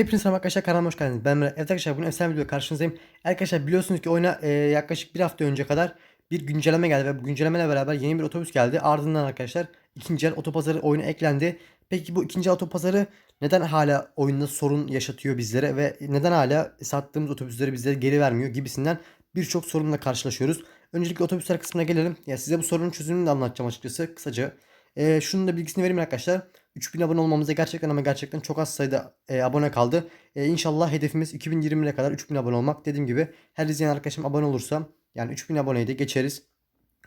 Hepinize selam arkadaşlar kanalıma hoş geldiniz. Ben Emre. Evet arkadaşlar bugün efsane video karşınızdayım. Arkadaşlar biliyorsunuz ki oyuna e, yaklaşık bir hafta önce kadar bir güncelleme geldi ve bu güncellemeyle beraber yeni bir otobüs geldi. Ardından arkadaşlar ikinci el otopazarı oyuna eklendi. Peki bu ikinci el otopazarı neden hala oyunda sorun yaşatıyor bizlere ve neden hala sattığımız otobüsleri bizlere geri vermiyor gibisinden birçok sorunla karşılaşıyoruz. Öncelikle otobüsler kısmına gelelim. Ya size bu sorunun çözümünü de anlatacağım açıkçası kısaca. E, şunun da bilgisini vereyim arkadaşlar. 3000 abone olmamıza gerçekten ama gerçekten çok az sayıda e, abone kaldı. E, inşallah hedefimiz 2020'ye kadar 3000 abone olmak. Dediğim gibi her izleyen arkadaşım abone olursa yani 3000 aboneyi de geçeriz.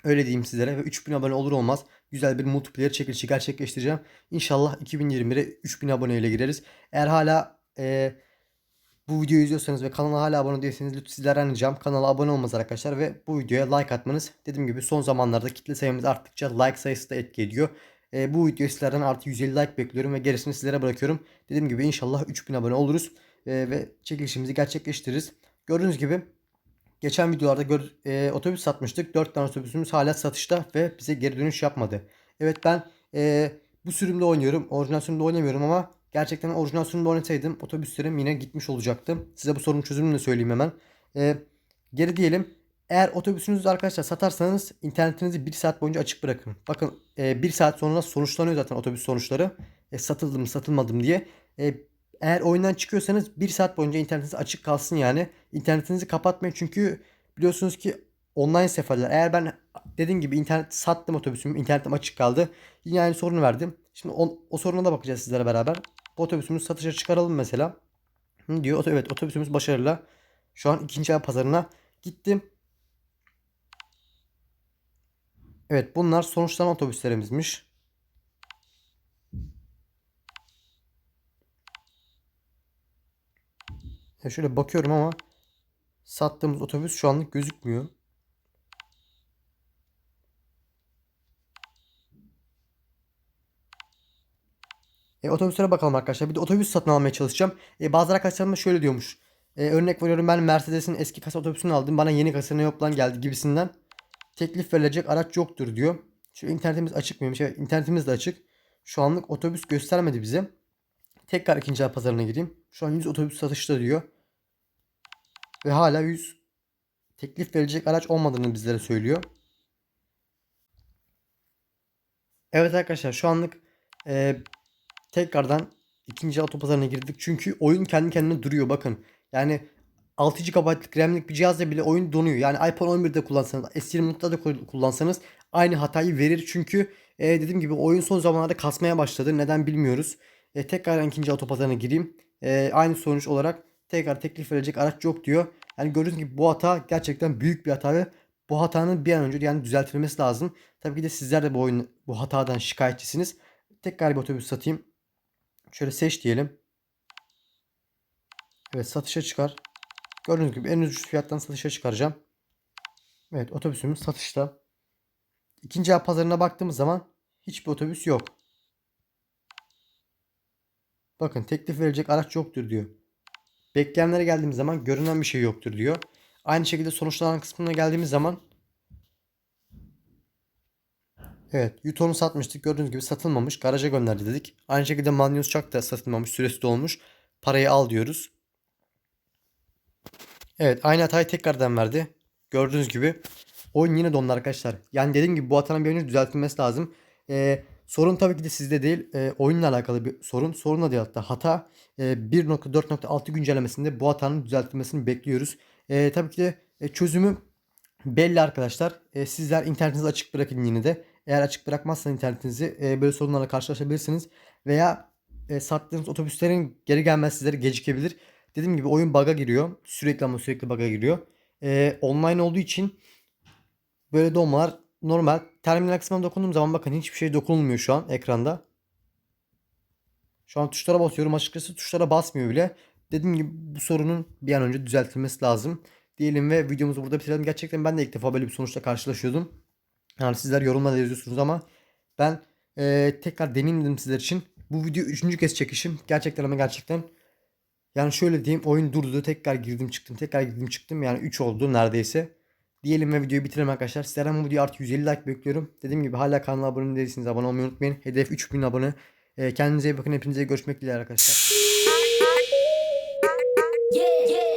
Öyle diyeyim sizlere ve 3000 abone olur olmaz güzel bir multiplayer çekilişi gerçekleştireceğim. İnşallah 2020'de 3000 aboneyle gireriz. Eğer hala e, bu videoyu izliyorsanız ve kanala hala abone değilseniz lütfen sizlerden ricam kanala abone olmanız arkadaşlar ve bu videoya like atmanız. Dediğim gibi son zamanlarda kitle sayımız arttıkça like sayısı da etki ediyor. E, bu video sizlerden artı 150 like bekliyorum ve gerisini sizlere bırakıyorum. Dediğim gibi inşallah 3000 abone oluruz e, ve çekilişimizi gerçekleştiririz. Gördüğünüz gibi geçen videolarda gör, e, otobüs satmıştık. 4 tane otobüsümüz hala satışta ve bize geri dönüş yapmadı. Evet ben e, bu sürümde oynuyorum. Orijinal sürümde oynamıyorum ama gerçekten orijinal sürümde oynasaydım otobüslerim yine gitmiş olacaktı. Size bu sorunun çözümünü de söyleyeyim hemen. E, geri diyelim. Eğer otobüsünüzü arkadaşlar satarsanız internetinizi 1 saat boyunca açık bırakın. Bakın 1 saat sonra sonuçlanıyor zaten otobüs sonuçları. E, satıldı mı satılmadı mı diye. E, eğer oyundan çıkıyorsanız 1 saat boyunca internetiniz açık kalsın yani. İnternetinizi kapatmayın çünkü biliyorsunuz ki online seferler. Eğer ben dediğim gibi internet sattım otobüsümü, internetim açık kaldı. Yine aynı sorunu verdim. Şimdi o, o soruna da bakacağız sizlere beraber. Bu otobüsümüzü satışa çıkaralım mesela. Hı, diyor evet otobüsümüz başarılı. Şu an ikinci el pazarına gittim. Evet bunlar sonuçlanan otobüslerimizmiş. Ya şöyle bakıyorum ama sattığımız otobüs şu anlık gözükmüyor. E, otobüslere bakalım arkadaşlar. Bir de otobüs satın almaya çalışacağım. E, bazı arkadaşlarım da şöyle diyormuş. E, örnek veriyorum ben Mercedes'in eski kasa otobüsünü aldım. Bana yeni kasa ne yok lan geldi gibisinden. Teklif verilecek araç yoktur diyor. Şu internetimiz açık mıymış? Evet internetimiz de açık. Şu anlık otobüs göstermedi bize. Tekrar ikinci el pazarına gireyim. Şu an 100 otobüs satışta diyor. Ve hala 100 teklif verilecek araç olmadığını bizlere söylüyor. Evet arkadaşlar şu anlık e, tekrardan ikinci otopazarına girdik. Çünkü oyun kendi kendine duruyor bakın. Yani 6 GB'lık RAM'lik bir cihazla bile oyun donuyor. Yani iPhone 11'de kullansanız, S20'da da kullansanız aynı hatayı verir. Çünkü e, dediğim gibi oyun son zamanlarda kasmaya başladı. Neden bilmiyoruz. E, tekrar ikinci otopazarına gireyim. E, aynı sonuç olarak tekrar teklif verecek araç yok diyor. Yani gördüğünüz gibi bu hata gerçekten büyük bir hata ve bu hatanın bir an önce yani düzeltilmesi lazım. Tabii ki de sizler de bu oyun bu hatadan şikayetçisiniz. Tekrar bir otobüs satayım. Şöyle seç diyelim. Evet satışa çıkar. Gördüğünüz gibi en ucuz fiyattan satışa çıkaracağım. Evet otobüsümüz satışta. İkinci el pazarına baktığımız zaman hiçbir otobüs yok. Bakın teklif verecek araç yoktur diyor. Bekleyenlere geldiğimiz zaman görünen bir şey yoktur diyor. Aynı şekilde sonuçlanan kısmına geldiğimiz zaman Evet Yuton'u satmıştık. Gördüğünüz gibi satılmamış. Garaja gönderdi dedik. Aynı şekilde Manius Çak da satılmamış. Süresi dolmuş. Parayı al diyoruz. Evet aynı hatayı tekrardan verdi. Gördüğünüz gibi oyun yine dondu arkadaşlar. Yani dediğim gibi bu hatanın bir önce düzeltilmesi lazım. Ee, sorun tabii ki de sizde değil. E, oyunla alakalı bir sorun. Sorunla değil hatta hata. E, 1.4.6 güncellemesinde bu hatanın düzeltilmesini bekliyoruz. E, tabii ki de e, çözümü belli arkadaşlar. E, sizler internetinizi açık bırakın yine de. Eğer açık bırakmazsanız internetinizi e, böyle sorunlarla karşılaşabilirsiniz. Veya e, sattığınız otobüslerin geri gelmesi sizlere gecikebilir. Dediğim gibi oyun bug'a giriyor. Sürekli ama sürekli bug'a giriyor. E, online olduğu için böyle donmalar normal. Terminal kısmına dokunduğum zaman bakın hiçbir şey dokunulmuyor şu an ekranda. Şu an tuşlara basıyorum. Açıkçası tuşlara basmıyor bile. Dediğim gibi bu sorunun bir an önce düzeltilmesi lazım. Diyelim ve videomuzu burada bitirelim. Gerçekten ben de ilk defa böyle bir sonuçla karşılaşıyordum. Yani sizler yorumlarda yazıyorsunuz ama ben e, tekrar deneyim dedim sizler için. Bu video üçüncü kez çekişim. Gerçekten ama gerçekten yani şöyle diyeyim oyun durdu tekrar girdim çıktım tekrar girdim çıktım yani 3 oldu neredeyse. Diyelim ve videoyu bitirelim arkadaşlar. Sizlerden bu videoya artık 150 like bekliyorum. Dediğim gibi hala kanala abone değilsiniz. Abone olmayı unutmayın. Hedef 3000 abone. Ee, kendinize iyi bakın. Hepinize görüşmek dileğiyle arkadaşlar. Yeah, yeah.